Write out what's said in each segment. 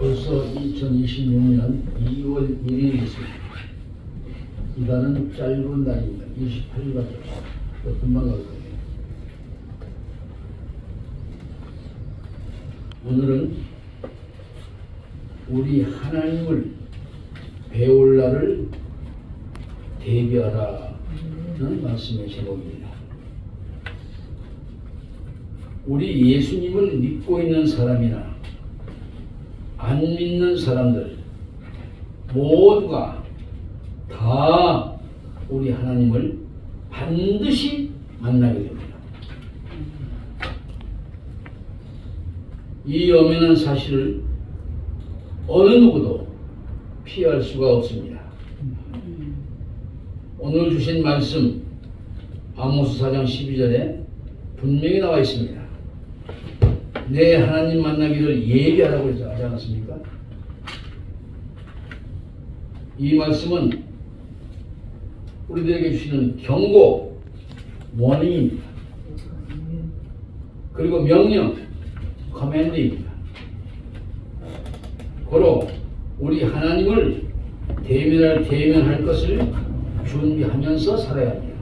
벌써 2026년 2월 1일이 있습니다. 이달은 짧은 날입니다. 28일밖에 없습니다. 또 금방 갈 거예요. 오늘은 우리 하나님을 배울 날을 대비하라 는 말씀의 제목입니다. 우리 예수님을 믿고 있는 사람이나 안 믿는 사람들 모두가 다 우리 하나님을 반드시 만나게 됩니다. 이 엄연한 사실을 어느 누구도 피할 수가 없습니다. 오늘 주신 말씀 아모스 4장 12절에 분명히 나와 있습니다. 내 하나님 만나기를 예비하라고 하지 않았습니까? 이 말씀은 우리들에게 주시는 경고, 원인입니다. 그리고 명령, 커맨드입니다. 고로 우리 하나님을 대면할 대면할 것을 준비하면서 살아야 합니다.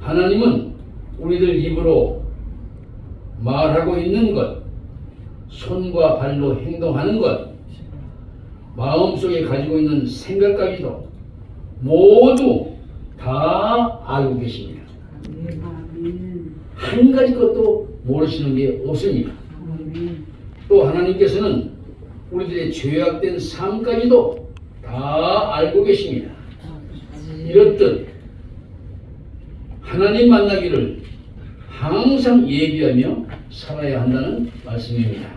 하나님은 우리들 입으로 말하고 있는 것, 손과 발로 행동하는 것, 마음속에 가지고 있는 생각까지도 모두 다 알고 계십니다. 한 가지 것도 모르시는 게 없습니다. 또 하나님께서는 우리들의 죄악된 삶까지도 다 알고 계십니다. 이렇듯 하나님 만나기를 항상 예비하며 살아야 한다는 말씀입니다.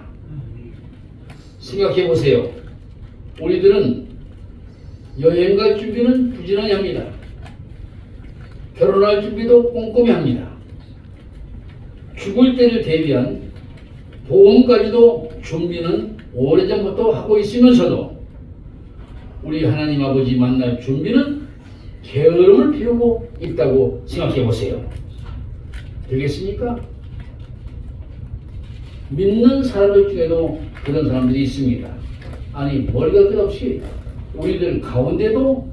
생각해 보세요. 우리들은 여행 갈 준비는 부지런히 합니다. 결혼할 준비도 꼼꼼히 합니다. 죽을 때를 대비한 보험까지도 준비는 오래전부터 하고 있으면서도 우리 하나님 아버지 만날 준비는 게으름을 피우고 있다고 생각해 보세요. 되겠습니까? 믿는 사람들 중에도 그런 사람들이 있습니다. 아니 머리가 끝없이 우리들 가운데도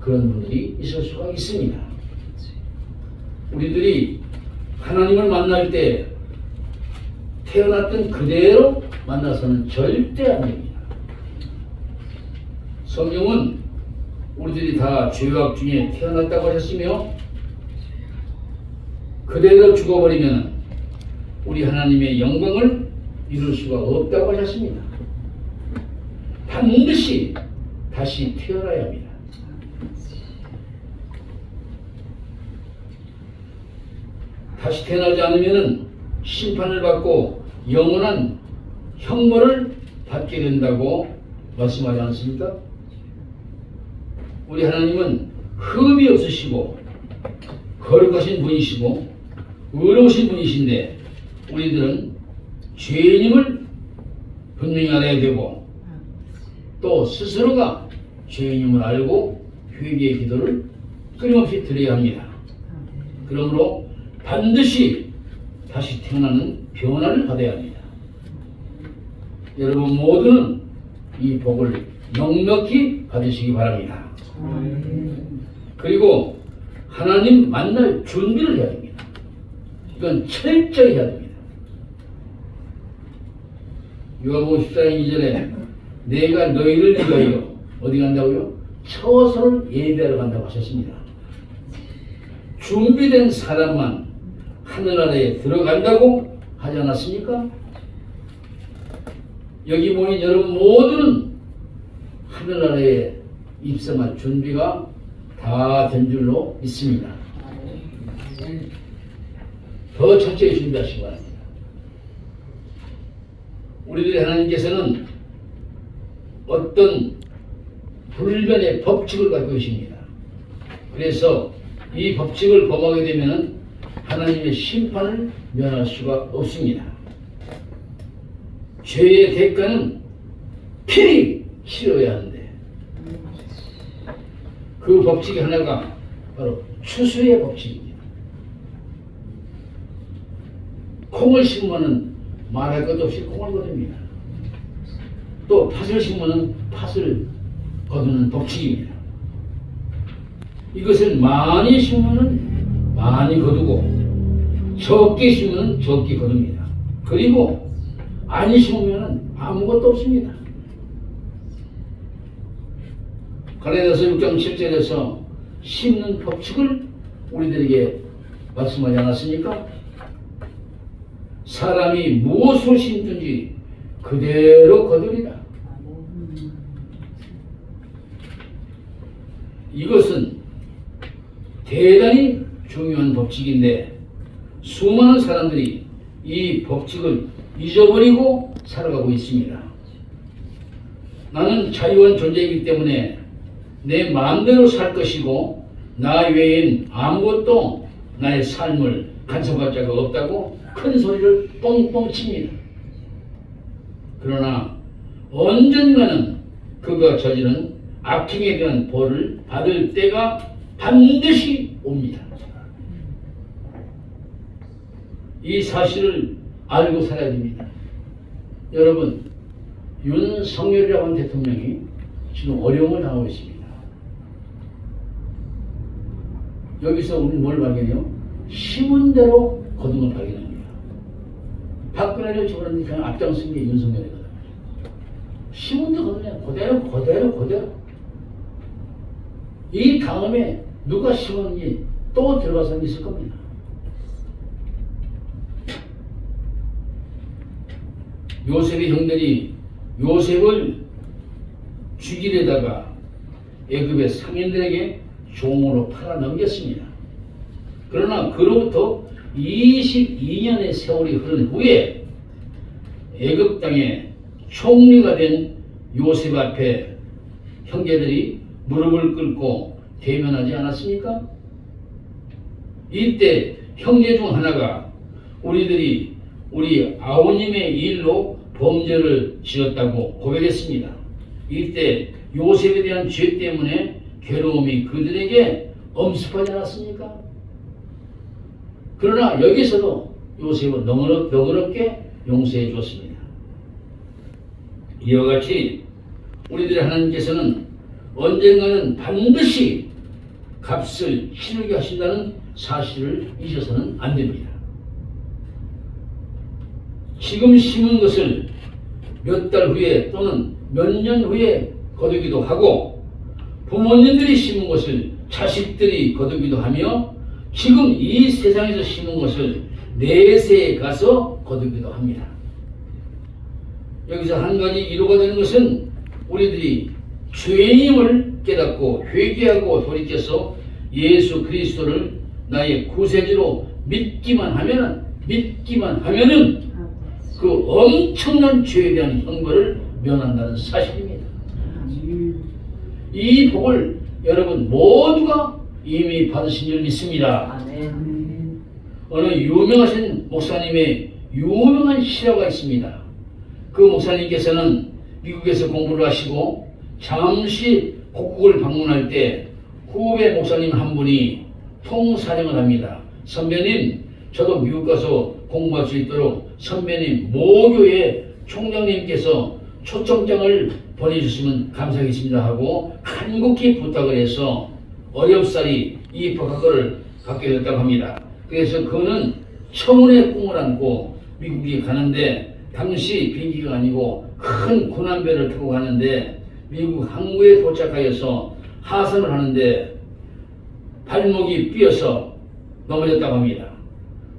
그런 분들이 있을 수가 있습니다. 우리들이 하나님을 만날 때 태어났던 그대로 만나서는 절대 안 됩니다. 성경은 우리들이 다 죄악 중에 태어났다고 하셨으며 그대로 죽어버리면 우리 하나님의 영광을 이룰 수가 없다고 하셨습니다. 반드시 다시 태어나야 합니다. 다시 태어나지 않으면 심판을 받고 영원한 형벌을 받게 된다고 말씀하지 않습니까? 우리 하나님은 흠이 없으시고 거룩하신 분이시고 의로우신 분이신데 우리들은 죄인임을 분명히 알아야 되고 또 스스로가 죄인임을 알고 회개의 기도를 끊임없이 드려야 합니다. 그러므로 반드시 다시 태어나는 변화를 받아야 합니다. 여러분 모두는 이 복을 넉넉히 받으시기 바랍니다. 그리고 하나님 만날 준비를 해야 됩니다. 이건 철저히 해야 됩니다. 요한복음 14장 2절에 내가 너희를 위하여 어디 간다고요? 처소를 예배하러 간다고 하셨습니다. 준비된 사람만 하늘나라에 들어간다고 하지 않았습니까? 여기 모인 여러분 모두는 하늘나라에 입성할 준비가 다 된 줄로 믿습니다. 더 철저히 준비하시기 바랍니다. 우리들의 하나님께서는 어떤 불변의 법칙을 갖고 계십니다. 그래서 이 법칙을 범하게 되면 하나님의 심판을 면할 수가 없습니다. 죄의 대가는 필히 치러야 하는데 그 법칙의 하나가 바로 추수의 법칙입니다. 콩을 심으면 말할 것도 없이 콩을 거둡니다. 또 팥을 심으면 팥을 거두는 법칙입니다. 이것을 많이 심으면 많이 거두고 적게 심으면 적게 거둡니다. 그리고 안 심으면 아무것도 없습니다. 갈라디아서 6장 7절에서 심는 법칙을 우리들에게 말씀하지 않았습니까? 사람이 무엇을 심든지 그대로 거두리라. 이것은 대단히 중요한 법칙인데 수많은 사람들이 이 법칙을 잊어버리고 살아가고 있습니다. 나는 자유한 존재이기 때문에 내 마음대로 살 것이고 나 외엔 아무것도 나의 삶을 간섭할 자가 없다고 큰 소리를 뻥뻥 칩니다. 그러나 언젠가는 그가 저지른 악행에 대한 벌을 받을 때가 반드시 옵니다. 이 사실을 알고 살아야 됩니다. 여러분, 윤석열이라고 하는 대통령이 지금 어려움을 당하고 있습니다. 여기서 우리는 뭘 발견해요? 심은 대로 거둔 걸 발견합니다. 박근혜를 집어넣는 그냥 앞장선 게. 심은 대로 거두냐? 그대로, 그대로, 그대로. 이 다음에 누가 심었는지 또 들어가서 있을 겁니다. 요셉의 형들이 요셉을 죽이려다가 애굽의 상인들에게 종으로 팔아 넘겼습니다. 그러나 그로부터 22년의 세월이 흐른 후에 애굽 땅에 총리가 된 요셉 앞에 형제들이 무릎을 꿇고 대면하지 않았습니까? 이때 형제 중 하나가 우리들이 우리 아버님의 일로 범죄를 지었다고 고백했습니다. 이때 요셉에 대한 죄 때문에 괴로움이 그들에게 엄습하지 않았습니까? 그러나 여기서도 요셉은 너그럽, 너그럽게 용서해 주었습니다. 이와 같이 우리들의 하나님께서는 언젠가는 반드시 값을 치르게 하신다는 사실을 잊어서는 안 됩니다. 지금 심은 것을 몇 달 후에 또는 몇 년 후에 거두기도 하고 부모님들이 심은 것을 자식들이 거두기도 하며 지금 이 세상에서 심은 것을 내세에 가서 거두기도 합니다. 여기서 한 가지 이루가 되는 것은 우리들이 죄인임을 깨닫고 회개하고 돌이켜서 예수 그리스도를 나의 구세주로 믿기만 하면은 믿기만 하면은 그 엄청난 죄에 대한 형벌을 면한다는 사실입니다. 이 복을 여러분 모두가 이미 받으신 줄 믿습니다. 아멘. 어느 유명하신 목사님의 유명한 실화가 있습니다. 그 목사님께서는 미국에서 공부를 하시고 잠시 고국을 방문할 때 후배 목사님 한 분이 통사령을 합니다. 선배님, 저도 미국 가서 공부할 수 있도록 선배님 모교의 총장님께서 초청장을 보내주시면 감사하겠습니다 하고 간곡히 부탁을 해서 어렵사리 이 법학과를 갖게 됐다고 합니다. 그래서 그는 청운의 꿈을 안고 미국에 가는데 당시 비행기가 아니고 큰 고난배를 타고 가는데 미국 항구에 도착하여서 하선을 하는데 발목이 삐어서 넘어졌다고 합니다.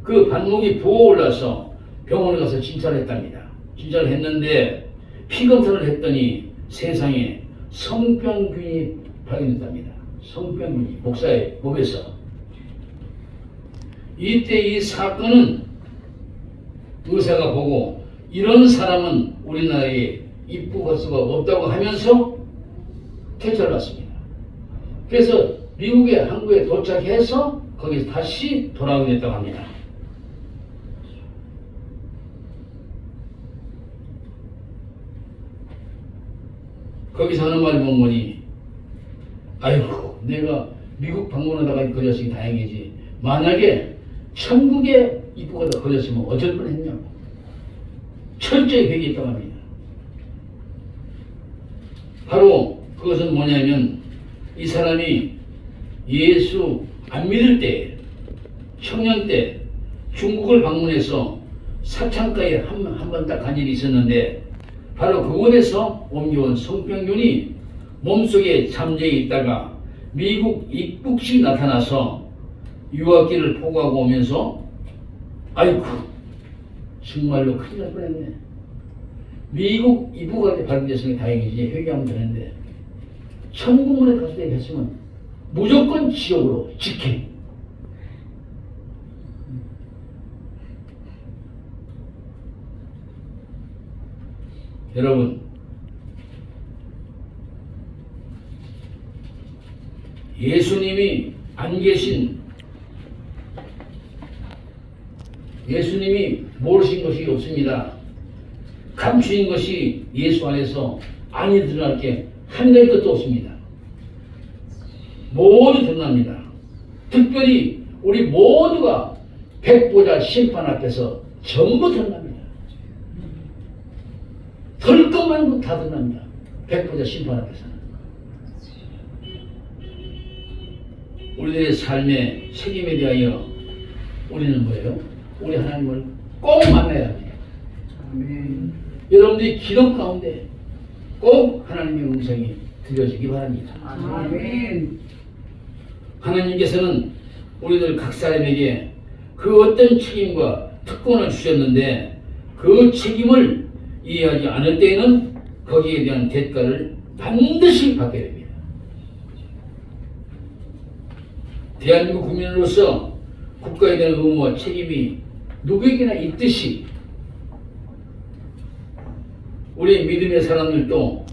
그 발목이 부어올라서 병원에 가서 진찰을 했답니다. 진찰을 했는데 피 검사를 했더니 세상에 성병균이 발견됐답니다. 성병균이 목사의 몸에서 이때 이 사건은 의사가 보고 이런 사람은 우리나라에 입국할 수가 없다고 하면서 퇴짜를 받습니다. 그래서 미국의 항구에 도착해서 거기서 다시 돌아오게 됐다고 합니다. 거기서 하는 말이 뭔 거니 아이고 내가 미국 방문하다가 걸렸으니 다행이지 만약에 천국에 입국하다 걸렸으면 어쩔 뻔했냐고 철저히 회개했다고 합니다. 바로 그것은 뭐냐면 이 사람이 예수 안 믿을 때 청년 때 중국을 방문해서 사창가에 한번딱간 일이 있었는데 바로 그곳에서 옮겨온 성병균이 몸속에 잠재해 있다가 미국 입국시 나타나서 유학기를 포고하고 오면서 아이쿠 정말로 큰일 날 뻔했네. 미국 입국할 때 발견됐으니 다행이지 회개하면 되는데 천국문에 갔을 때 했으면 무조건 지옥으로 직행. 여러분 예수님이 안 계신 예수님이 모르신 것이 없습니다. 감추인 것이 예수 안에서 아니 드러날 게 한 가지 것도 없습니다. 모두 드러납니다. 특별히 우리 모두가 백보자 심판 앞에서 전부 드러납니다. 덜 것만 다 드러납니다. 백보자 심판 앞에서는. 우리들의 삶의 책임에 대하여 우리는 뭐예요? 우리 하나님을 꼭 만나야 합니다. 여러분들이 기도 가운데 꼭 하나님의 음성이 들려지기 바랍니다. 아멘. 하나님께서는 우리들 각 사람에게 그 어떤 책임과 특권을 주셨는데 그 책임을 이해하지 않을 때에는 거기에 대한 대가를 반드시 받게 됩니다. 대한민국 국민으로서 국가에 대한 의무와 책임이 누구에게나 있듯이 우리 믿음의 사람들도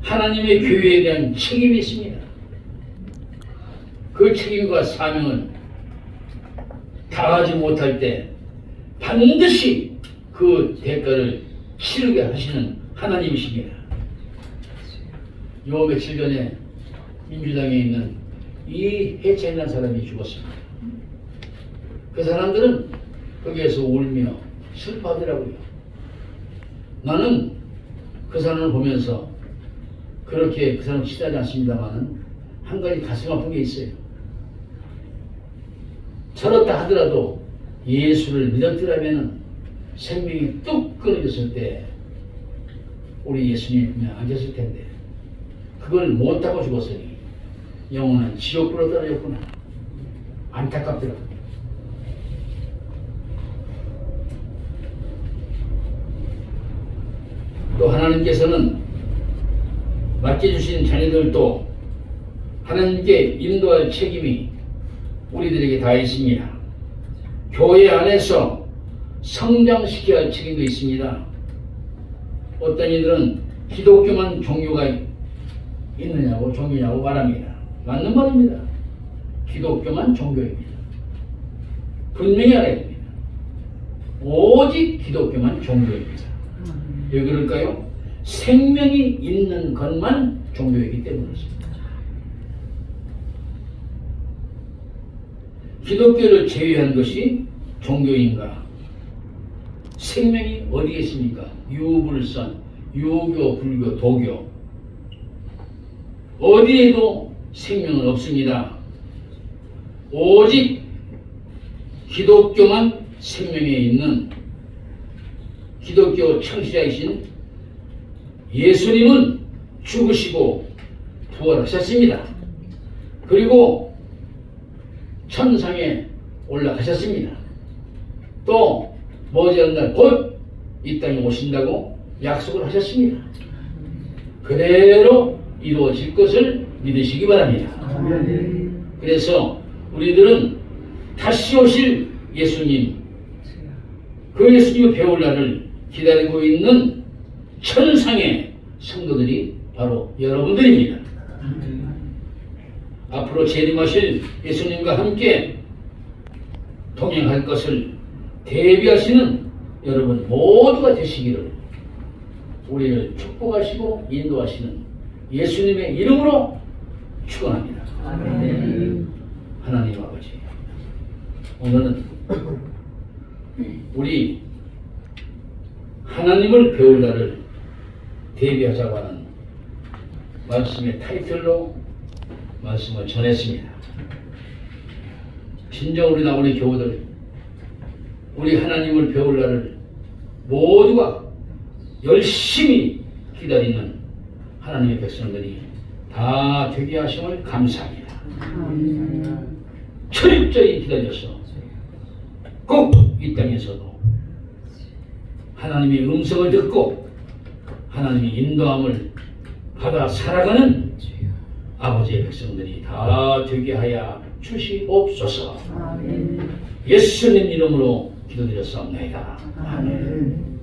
하나님의 교회에 대한 책임이 있습니다. 그 책임과 사명을 다하지 못할 때 반드시 그 대가를 치르게 하시는 하나님이십니다. 요 며칠 전에 민주당에 있는 이 해체한 사람이 죽었습니다. 그 사람들은 거기에서 울며 슬퍼하더라고요. 나는 그 사람을 보면서 그렇게 그 사람 치하지 않습니다만은 한 가지 가슴 아픈 게 있어요. 저렇다 하더라도 예수를 믿었더라면 생명이 뚝 끊어졌을 때 우리 예수님이 계실 텐데 그걸 못하고 죽었으니 영혼은 지옥으로 떨어졌구나. 안타깝더라고요. 또 하나님께서는 맡겨주신 자녀들도 하나님께 인도할 책임이 우리들에게 다 있습니다. 교회 안에서 성장시켜야 할 책임도 있습니다. 어떤 이들은 기독교만 종교가 있느냐고 종교냐고 말합니다. 맞는 말입니다. 기독교만 종교입니다. 분명히 알아야 됩니다. 오직 기독교만 종교입니다. 왜 그럴까요? 생명이 있는 것만 종교이기 때문이죠. 기독교를 제외한 것이 종교인가? 생명이 어디에 있습니까? 유불선, 유교, 불교, 도교. 어디에도 생명은 없습니다. 오직 기독교만 생명에 있는 기독교 창시자이신 예수님은 죽으시고 부활하셨습니다. 그리고 천상에 올라가셨습니다. 또 머지않는 곧이 땅에 오신다고 약속을 하셨습니다. 그대로 이루어질 것을 믿으시기 바랍니다. 그래서 우리들은 다시 오실 예수님, 그 예수님을 배울 날을 기다리고 있는 천상의 성도들이 바로 여러분들입니다. 앞으로 재림하실 예수님과 함께 동행할 것을 대비하시는 여러분 모두가 되시기를 우리를 축복하시고 인도하시는 예수님의 이름으로 축원합니다. 아멘. 하나님 아버지, 오늘은 우리 하나님을 배울 날을 대비하자고 하는 말씀의 타이틀로 말씀을 전했습니다. 진정 우리 나오는 교우들, 우리 하나님을 배울 날을 모두가 열심히 기다리는 하나님의 백성들이 다 되게 하심을 감사합니다. 철저히 기다려서 꼭 이 땅에서도 하나님의 음성을 듣고 하나님의 인도함을 받아 살아가는 아버지의 백성들이 다 되게 하여 주시옵소서. 예수님 이름으로 기도드렸사옵나이다. 아멘.